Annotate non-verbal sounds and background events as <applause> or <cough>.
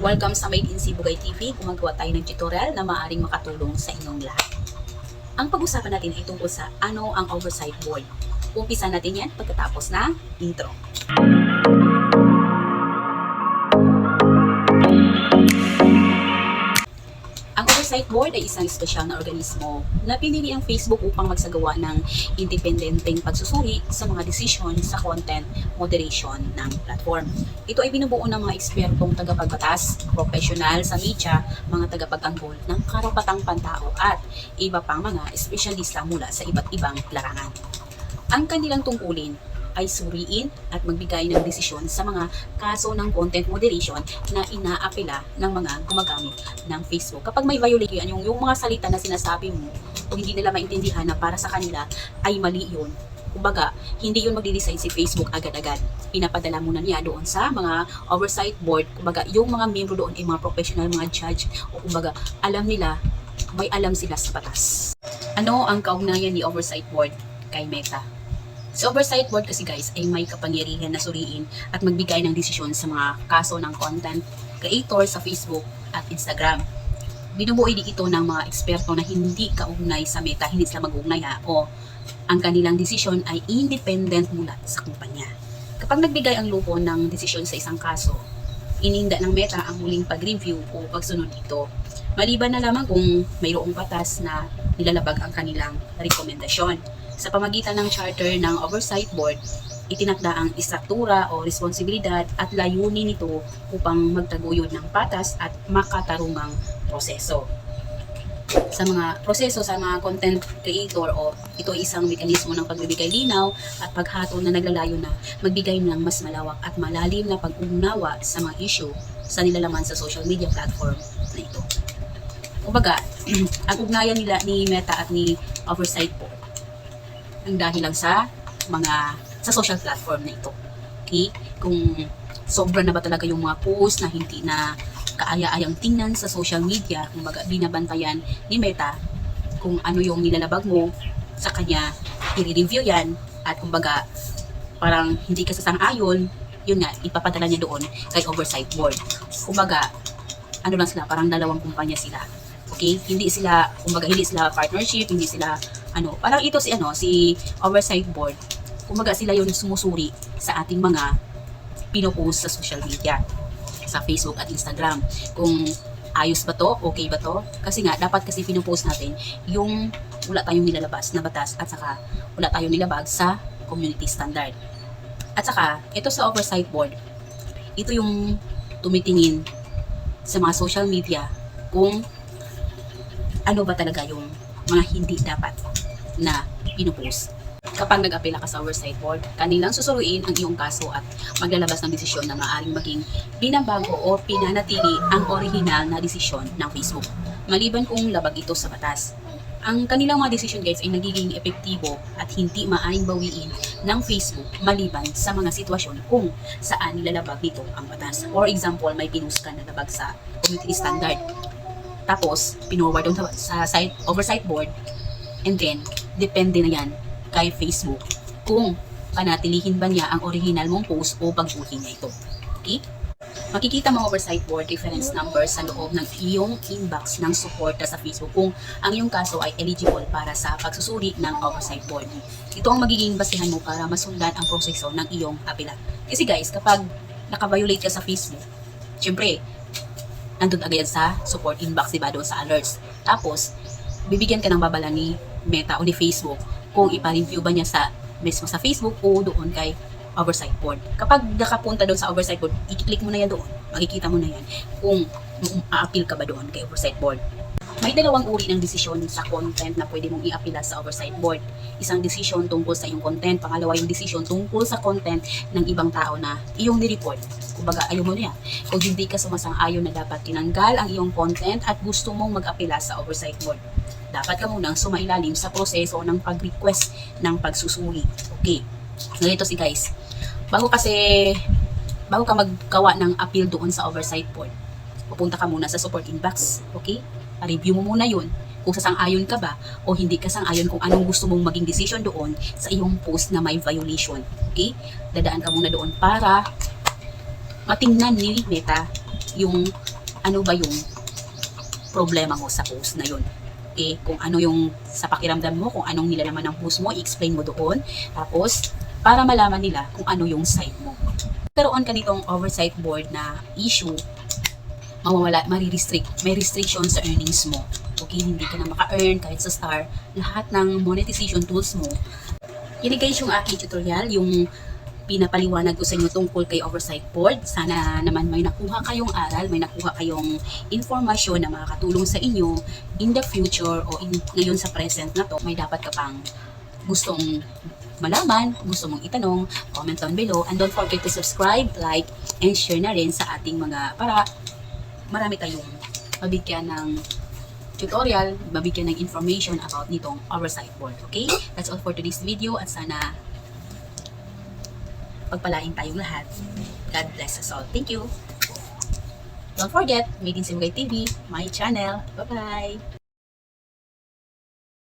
Welcome sa Made in Sibugay TV. Gumagawa tayo ng tutorial na maaaring makatulong sa inyong lahat. Ang pag-usapan natin ay tungkol sa ano ang oversight board. Umpisa natin yan pagkatapos ng intro. Ang Oversight Board ay isang espesyal na organismo na pinili ang Facebook upang magsagawa ng independenteng pagsusuri sa mga desisyon sa content moderation ng platform. Ito ay binubuo ng mga ekspertong tagapagbatas, profesional sa media, mga tagapagtanggol ng karapatang pantao at iba pang mga espesyalista mula sa iba't ibang larangan. Ang kanilang tungkulin ay suriin at magbigay ng desisyon sa mga kaso ng content moderation na inaapela ng mga gumagamit ng Facebook. Kapag may violation, yung, yung mga salita na sinasabi mo o hindi nila maintindihan na para sa kanila ay mali yun, kumbaga, hindi yun magdi-design si Facebook agad-agad. Pinapadala muna niya doon sa mga oversight board. Kumbaga, yung mga membro doon ay mga professional, mga judge, o kumbaga, alam nila, may alam sila sa batas. Ano ang kaugnayan ni oversight board kay Meta? Si Oversight Board kasi guys ay may kapangyarihan na suriin at magbigay ng desisyon sa mga kaso ng content creator sa Facebook at Instagram. Binubuo din ito ng mga eksperto na hindi kaugnay sa meta, hindi sila mag-ugnay ha, o ang kanilang desisyon ay independent mula sa kumpanya. Kapag nagbigay ang lupo ng desisyon sa isang kaso, ininda ng meta ang muling pag-review o pagsunod dito. Maliban na lamang kung mayroong batas na nilalabag ang kanilang rekomendasyon sa pamagitan ng charter ng Oversight Board, itinakda ang istruktura o responsibilidad at layunin nito upang magtaguyod ng patas at makatarungang proseso. Sa mga proseso sa mga content creator o ito ay isang mekanismo ng pagbibigay linaw at paghatol na naglalayo na magbigay ng mas malawak at malalim na pag-unawa sa mga issue sa nilalaman sa social media platform na ito. Kumbaga, <clears throat> ang ugnayan nila ni Meta at ni Oversight Board ang dahil lang sa mga sa social platform na ito. Okay? Kung sobra na ba talaga yung mga post na hindi na kaaya-ayang tingnan sa social media, kumbaga binabantayan ni Meta kung ano yung nilalabag mo sa kanya, i-review yan at kumbaga parang hindi ka sasang-ayon, yun nga, ipapadala niya doon kay Oversight Board. Kumbaga, ano lang sila, parang dalawang kumpanya sila. Okay? Hindi sila, kumbaga, hindi sila partnership, hindi sila ano, parang ito si ano, si oversight board. Kumaga sila yung sumusuri sa ating mga pinopost sa social media sa Facebook at Instagram. Kung ayos ba to, okay ba to? Kasi nga, dapat kasi pinopost natin yung wala tayong nilalabas na batas at saka wala tayong nilabag sa community standard. At saka, ito sa oversight board, ito yung tumitingin sa mga social media kung ano ba talaga yung mga hindi dapat na pinupost. Kapag nag-apela ka sa oversight board, kanilang susuruin ang iyong kaso at maglalabas ng desisyon na maaaring maging binabago o pinanatili ang orihinal na desisyon ng Facebook. Maliban kung labag ito sa batas. Ang kanilang mga desisyon guys ay nagiging epektibo at hindi maaaring bawiin ng Facebook maliban sa mga sitwasyon kung saan nilalabag nito ang batas. For example, may pinost ka na labag sa community standard. Tapos, pinoward doon sa, site, oversight board and then depende na yan kay Facebook kung panatilihin ba niya ang original mong post o pagbuhin niya ito. Okay? Makikita mo oversight board reference number sa loob ng iyong inbox ng suporta sa Facebook kung ang iyong kaso ay eligible para sa pagsusuri ng oversight board. Ito ang magiging basihan mo para masundan ang proseso ng iyong apela. Kasi guys, kapag nakaviolate ka sa Facebook, syempre, nandun agad sa support inbox, diba, doon sa alerts. Tapos, bibigyan ka ng babala ni Meta o ni Facebook kung ipa-review ba niya sa mismo sa Facebook o doon kay oversight board. Kapag nakapunta doon sa oversight board, i-click mo na yan doon. Makikita mo na yan kung a-appeal ka ba doon kay oversight board. May dalawang uri ng desisyon sa content na pwede mong i-appeal sa oversight board. Isang desisyon tungkol sa iyong content, pangalawa yung desisyon tungkol sa content ng ibang tao na iyong ni-report. Kumbaga, ayaw mo na. Kung hindi ka sumasang-ayon na dapat tinanggal ang iyong content at gusto mong mag-apela sa oversight board dapat ka munang sumailalim sa proseso ng pag-request ng pagsusuri. Okay. Ganito si guys. Bago kasi, bago ka maggawa ng appeal doon sa oversight board, pupunta ka muna sa support inbox. Okay? Pa-review mo muna yun kung sasang-ayon ka ba o hindi ka sang-ayon kung anong gusto mong maging decision doon sa iyong post na may violation. Okay? Dadaan ka muna doon para matingnan ni Meta yung ano ba yung problema mo sa post na yun. Okay, kung ano yung sa pakiramdam mo, kung anong nilalaman ng post mo, i-explain mo doon. Tapos, para malaman nila kung ano yung side mo. Karoon ka nitong oversight board na issue, mawawala, marirestrict, may restriction sa earnings mo. Okay, hindi ka na maka-earn kahit sa star. Lahat ng monetization tools mo. Yun guys yung aking tutorial, yung pinapaliwanag ko sa inyo tungkol kay Oversight Board. Sana naman may nakuha kayong aral, may nakuha kayong informasyon na makakatulong sa inyo in the future o in, ngayon sa present na to. May dapat ka pang gustong malaman, gusto mong itanong, comment down below. And don't forget to subscribe, like, and share na rin sa ating mga para marami tayong mabigyan ng tutorial, mabigyan ng information about nitong oversight board. Okay? That's all for today's video at sana pagpalain tayong lahat. God bless us all. Thank you. Don't forget, Made in Simgay TV, my channel. Bye-bye.